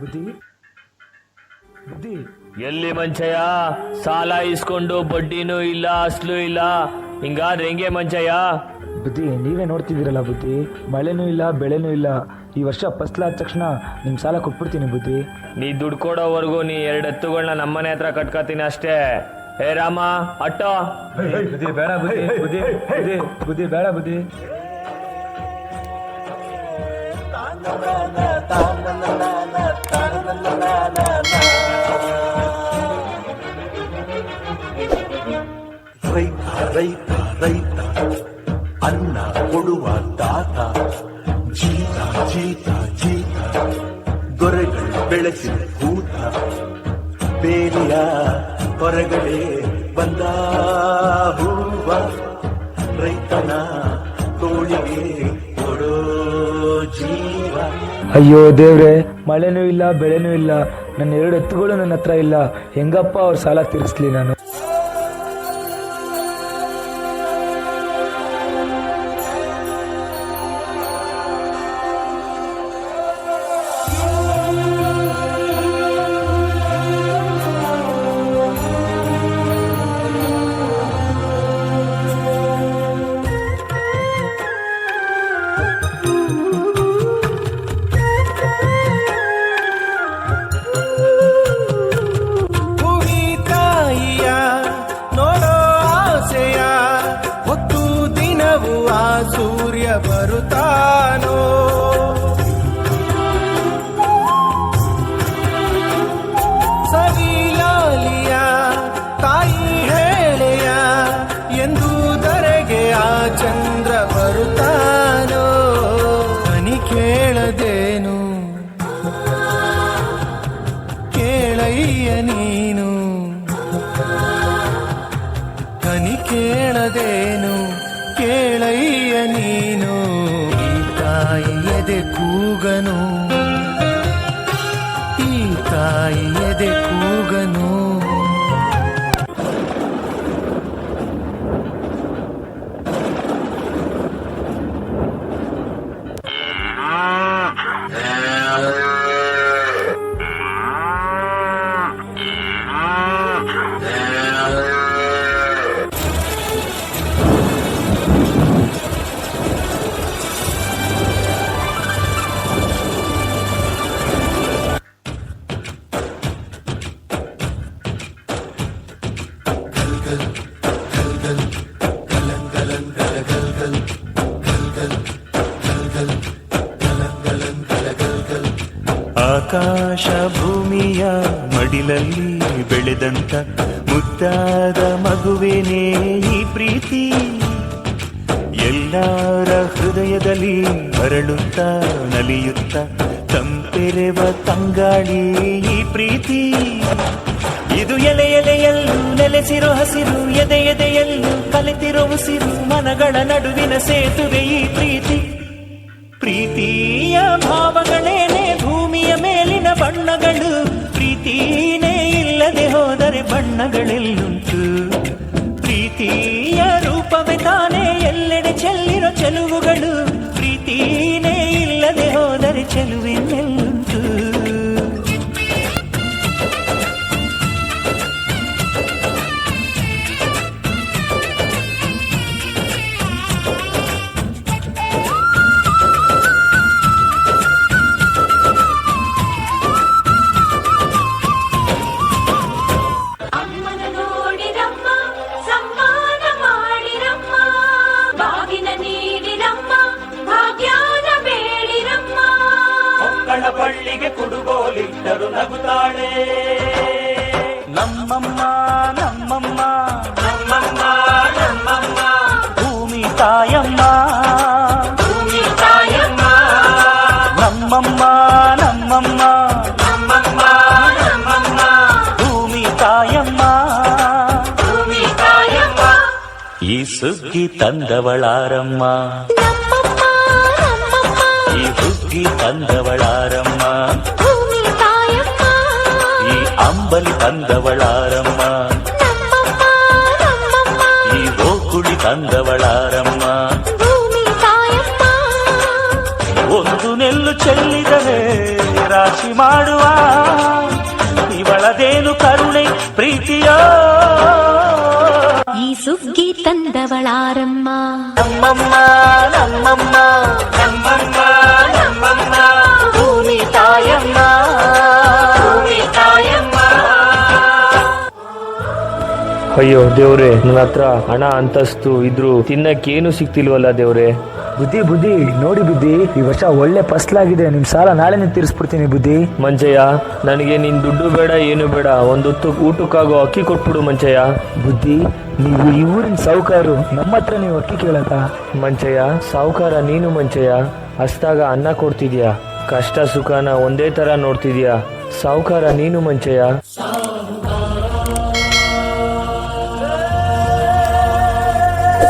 ಬುದ್ಧಿ? ಬುದ್ಧಿ? ಎಲ್ಲಿ ಮಂಚಯ್ಯ? ಸಾಲ ಇಸ್ಕೊಂಡು ಬಡ್ಡಿನೂ ಇಲ್ಲ ಅಸ್ಲು ಇಲ್ಲ. ಹಿಂಗಾದ್ರೆ ಹೆಂಗೆ ಮಂಚಯ್ಯ? ಬುದ್ಧಿ ನೀವೇ ನೋಡ್ತಿದ್ದೀರಲ್ಲ ಬುದ್ಧಿ. ಮಳೆನೂ ಇಲ್ಲ ಬೆಳೆನೂ ಇಲ್ಲ. ಈ ವರ್ಷ ಫಸ್ಲಾದ ತಕ್ಷಣ ನಿಮ್ಮ ಸಾಲ ಕೊಟ್ಬಿಡ್ತೀನಿ ಬುದ್ಧಿ. ನೀ ದುಡ್ಡು ಕೊಡೋವರೆಗೂ ನೀ ಎರಡು ಎತ್ತುಗಳನ್ನ ನಮ್ಮನೆ ಹತ್ರ ಕಟ್ಕೋತೀನಿ ಅಷ್ಟೇ. ಹೇ ರಾಮ ಅಟ್ಟೋ. ಬುದ್ಧಿ ಬೇಡ ಬುದ್ಧಿ ಬುದ್ಧಿ ಬುದ್ಧಿ ಬುದ್ಧಿ ಬೇಡ ಬುದ್ಧಿ. ರೈತ ರೈತ ರೈತ. ಅನ್ನ ಕೊಡುವ ದಾತ. ಜೀತ ಜೀತ ಜೀತ. ದೊರೆಗಳು ಬೆಳೆಸಿದ ಭೂತ. ಬೇಲಿಯ ಹೊರಗಡೆ ಬಂದ ಹೂವ. ರೈತನ ತೋಳಿಗೆ ಕೊಡೋ ಜೀವ. ಅಯ್ಯೋ ದೇವ್ರೆ, ಮಳೆನೂ ಇಲ್ಲ, ಬೆಳೆನೂ ಇಲ್ಲ. ನನ್ನ ಎರಡು ಎತ್ತುಗಳು ನನ್ನ ಹತ್ರ ಇಲ್ಲ. ಹೆಂಗಪ್ಪ ಅವ್ರ ಸಾಲ ತೀರಿಸ್ಲಿ ನಾನು? ನೀನು? ಕನಿ ಕೇಳದೇನು? ಕೇಳಯ್ಯ ನೀನು? ಈ ತಾಯಿ ಕೂಗನು? ಈ ತಾಯಿ ಕೂಗನು? ಆಕಾಶ ಭೂಮಿಯ ಮಡಿಲಲ್ಲಿ ಬೆಳೆದಂತ ಮುದ್ದಾದ ಮಗುವೇನೇ ಈ ಪ್ರೀತಿ? ಎಲ್ಲರ ಹೃದಯದಲ್ಲಿ ಅರಳುತ್ತ ನಲಿಯುತ್ತ ತಂಪೆರೆವ ತಂಗಾಳಿ ಈ ಪ್ರೀತಿ? ಇದು ಎಲೆ ಎಲೆಯಲ್ಲೂ ನೆಲೆಸಿರೋ ಹಸಿರು, ಎದೆ ಎದೆಯಲ್ಲೂ ಕಲಿತಿರೋ ಉಸಿರು, ಮನಗಳ ನಡುವಿನ ಸೇತುವೆ ಈ ಪ್ರೀತಿ. ಪ್ರೀತಿಯ ಭಾವಗಳೇನೆ ಭೂಮಿಯ ಬಣ್ಣಗಳು ಪ್ರೀತಿನೇ ಇಲ್ಲದೆ ಹೋದರೆ ಬಣ್ಣಗಳೆಲ್ಲುಂಟು. ಪ್ರೀತಿಯ ರೂಪವೇ ತಾನೇ, ಎಲ್ಲೆಡೆ ಚೆಲ್ಲಿರೋ ಚೆಲುವುಗಳು ಪ್ರೀತಿನೇ ಇಲ್ಲದೆ ಹೋದರೆ ಚೆಲುವಿನೆಲ್ಲುಂಟು வந்தாளே நம்மம்மா நம்மம்மா. நம்மம்மா நம்மம்மா. பூமி தாயம்மா. பூமி தாயம்மா. நம்மம்மா நம்மம்மா. நம்மம்மா நம்மம்மா. பூமி தாயம்மா. பூமி தாயம்மா. இசுக்கி தந்தவளாரம்மா. தந்தவளாரம்மா. ಅಂಬಲಿ ತಂದವಳಾರಮ್ಮ ನಮ್ಮಮ್ಮ ನಮ್ಮಮ್ಮ ಈ ಓಕುಳಿ ತಂದವಳಾರಮ್ಮ ಭೂಮಿ ತಾಯಮ್ಮ ಒಂದು ನೆಲ್ಲು ಚೆಲ್ಲಿದರೆ ರಾಶಿ ಮಾಡುವ ಇವಳದೇನು ಕರುಣೆ ಪ್ರೀತಿಯೋ ಈ ಸುಗ್ಗಿ ತಂದವಳಾರಮ್ಮ ನಮ್ಮಮ್ಮ ಅಯ್ಯೋ ದೇವ್ರೆ ನನ್ನ ಹತ್ರ ಹಣ ಅಂತಸ್ತು ಇದ್ರು ತಿನ್ನಕ್ಕೇನು ಸಿಕ್ತಿಲ್ವಲ್ಲ ದೇವ್ರೆ? ಬುದ್ಧಿ ಬುದ್ಧಿ ನೋಡಿ ಬುದ್ಧಿ ಈ ವರ್ಷ ಒಳ್ಳೆ ಫಸ್ಲಾಗಿದೆ ನಿಮ್ ಸಾಲ ನಾಳೆನೇ ತೀರಿಸ್ಬಿಡ್ತೀನಿ ಬುದ್ಧಿ. ಮಂಜಯ್ಯ ನನಗೆ ನಿನ್ ದುಡ್ಡು ಬೇಡ ಏನು ಬೇಡ ಒಂದೊತ್ತು ಊಟಕ್ಕಾಗೋ ಅಕ್ಕಿ ಕೊಟ್ಬಿಡು ಮಂಜಯ್ಯ. ಬುದ್ಧಿ ನೀವು ಈ ಊರಿನ ಸಾಹುಕಾರು ನಮ್ಮ ಹತ್ರ ನೀವು ಅಕ್ಕಿ ಕೇಳಕ ಮಂಚಯ್ಯ ಸಾವುಕಾರ ನೀನು ಮಂಚಯ್ಯ ಅಷ್ಟಾಗ ಅನ್ನ ಕೊಡ್ತಿದ್ಯಾ? ಕಷ್ಟ ಸುಖನ ಒಂದೇ ತರ ನೋಡ್ತಿದ್ಯಾ? ಸಾವುಕಾರ ನೀನು ಮಂಚಯ್ಯ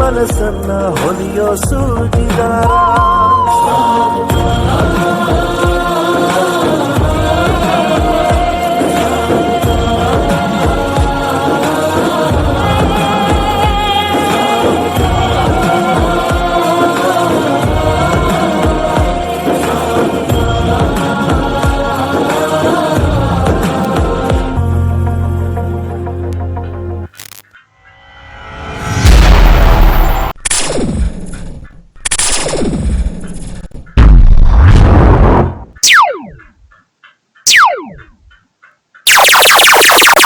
ಮನಸ್ಸನ್ನ ಹೊಲಿಯೋ ಸೂಜಿದಾರ.